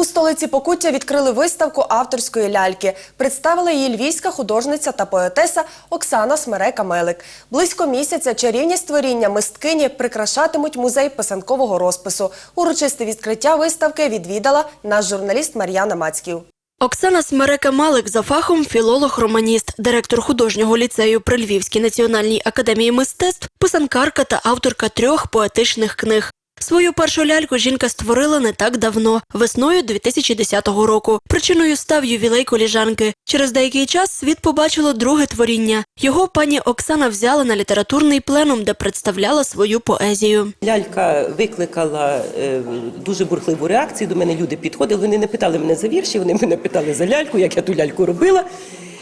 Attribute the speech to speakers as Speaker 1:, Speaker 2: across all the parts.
Speaker 1: У столиці Покуття відкрили виставку авторської ляльки. Представила її львівська художниця та поетеса Оксана Смерека Мелик. Близько місяця чарівні створіння мисткині прикрашатимуть музей писанкового розпису. Урочисте відкриття виставки відвідала наш журналіст Мар'яна Мацьків.
Speaker 2: Оксана Смерека Малик за фахом філолог-романіст, директор художнього ліцею при Львівській національній академії мистецтв, писанкарка та авторка трьох поетичних книг. Свою першу ляльку жінка створила не так давно, весною 2010 року. Причиною став ювілей коліжанки. Через деякий час світ побачило друге творіння. Його пані Оксана взяла на літературний пленум, де представляла свою поезію.
Speaker 3: Лялька викликала е, дуже бурхливу реакцію. До мене люди підходили. Вони не питали мене за вірші, вони мене питали за ляльку, як я ту ляльку робила.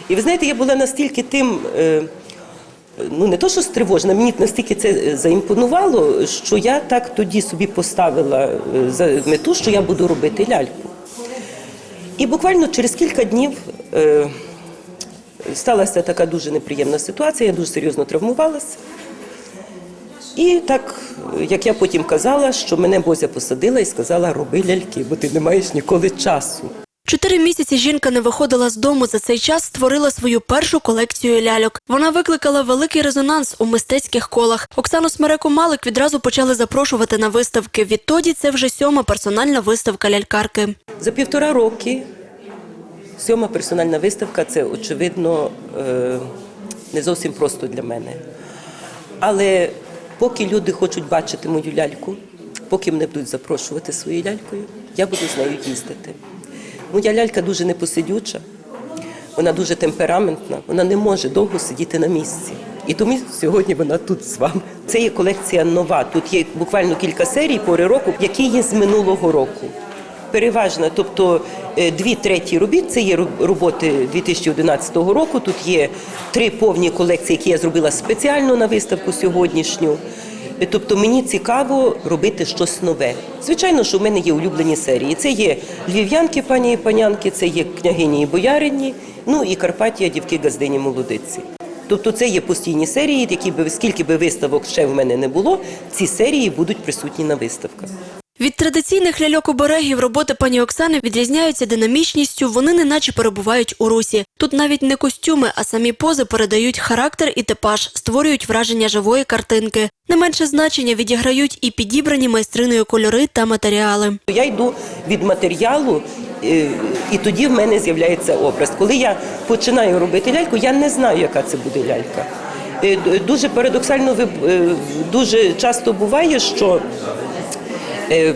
Speaker 3: І ви знаєте, я була настільки тим. е, Ну, не то, що стривожена, мені настільки це е, заімпонувало, що я так тоді собі поставила е, за мету, що я буду робити ляльку. І буквально через кілька днів е, сталася така дуже неприємна ситуація, я дуже серйозно травмувалася. І так, як я потім казала, що мене Бозя посадила і сказала, роби ляльки, бо ти не маєш ніколи часу.
Speaker 2: Чотири місяці жінка не виходила з дому. За цей час створила свою першу колекцію ляльок. Вона викликала великий резонанс у мистецьких колах. Оксану Смереку Малик відразу почали запрошувати на виставки. Відтоді це вже сьома персональна виставка лялькарки.
Speaker 3: За півтора роки сьома персональна виставка це, очевидно, е, не зовсім просто для мене. Але поки люди хочуть бачити мою ляльку, поки мене будуть запрошувати своєю лялькою, я буду з нею їздити. Моя лялька дуже непосидюча, вона дуже темпераментна, вона не може довго сидіти на місці. І тому сьогодні вона тут з вами. Це є колекція нова. Тут є буквально кілька серій пори року, які є з минулого року. Переважно, тобто е, дві треті робіт це є роб- роботи 2011 року. Тут є три повні колекції, які я зробила спеціально на виставку сьогоднішню. Е, Тобто мені цікаво робити щось нове. Звичайно, що в мене є улюблені серії. Це є львів'янки, пані і панянки, це є княгині і боярині, ну і Карпатія, дівки, газдині, молодиці. Тобто це є постійні серії, які би скільки би виставок ще в мене не було, ці серії будуть присутні на виставках.
Speaker 2: Від традиційних ляльок-оберегів роботи пані Оксани відрізняються динамічністю, вони неначе перебувають у русі. Тут навіть не костюми, а самі пози передають характер і типаж, створюють враження живої картинки. Не менше значення відіграють і підібрані майстриною кольори та матеріали.
Speaker 3: Я йду від матеріалу, е, і тоді в мене з'являється образ. Коли я починаю робити ляльку, я не знаю, яка це буде лялька. Е, Дуже парадоксально е, дуже часто буває, що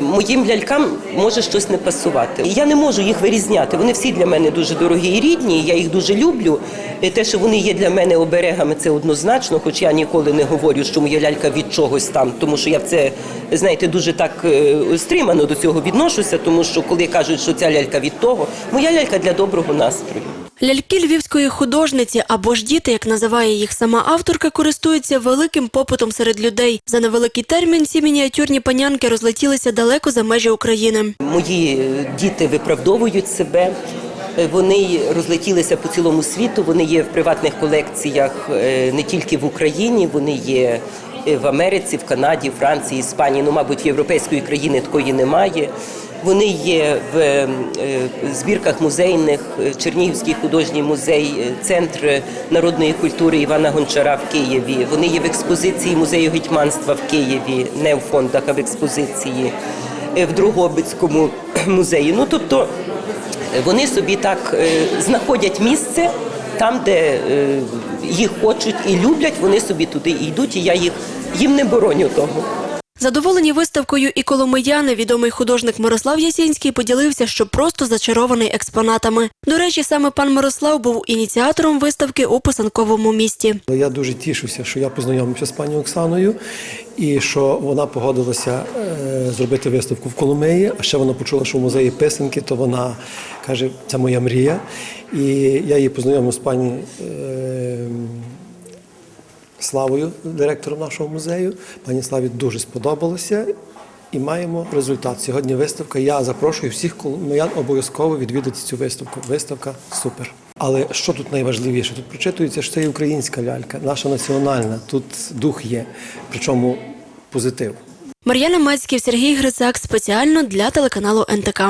Speaker 3: моїм лялькам може щось не пасувати. Я не можу їх вирізняти. Вони всі для мене дуже дорогі і рідні. Я їх дуже люблю. Е, Те, що вони є для мене оберегами, це однозначно. Хоч я ніколи не говорю, що моя лялька від чогось там, тому що я в це знаєте дуже так е, стримано до цього відношуся. Тому що коли кажуть, що ця лялька від того, моя лялька для доброго настрою.
Speaker 2: Ляльки львівської художниці або ж діти, як називає їх сама авторка, користуються великим попитом серед людей. За невеликий термін ці мініатюрні панянки розлетілися далеко за межі України.
Speaker 3: Мої е, діти виправдовують себе. Е, Вони розлетілися по цілому світу. Вони є в приватних колекціях е, не тільки в Україні, вони є в Америці, в Канаді, Франції, Іспанії. Ну, мабуть, європейської країни такої немає. Вони є в е, збірках музейних, е, Чернігівський художній музей, е, центр народної культури Івана Гончара в Києві. Вони є в експозиції музею гетьманства в Києві, не в фондах, а в експозиції в Другобицькому музеї. Ну тобто вони собі так знаходять місце там, де їх хочуть і люблять, вони собі туди йдуть, і я їх їм не бороню того.
Speaker 2: Задоволені виставкою і коломияни, відомий художник Мирослав Ясінський поділився, що просто зачарований експонатами. До речі, саме пан Мирослав був ініціатором виставки у писанковому місті.
Speaker 4: Я дуже тішуся, що я познайомився з пані Оксаною і що вона погодилася е, зробити виставку в Коломиї. А ще вона почула, що в музеї писанки, то вона каже, це моя мрія. І я її познайомив з пані е, Славою, директором нашого музею. Пані Славі дуже сподобалося. І маємо результат. Сьогодні виставка. Я запрошую всіх коломиян обов'язково відвідати цю виставку. Виставка супер. Але що тут найважливіше? Тут прочитується, що це є українська лялька, наша національна. Тут дух є, причому позитив.
Speaker 2: Мар'яна Мацьків, Сергій Грицак спеціально для телеканалу НТК.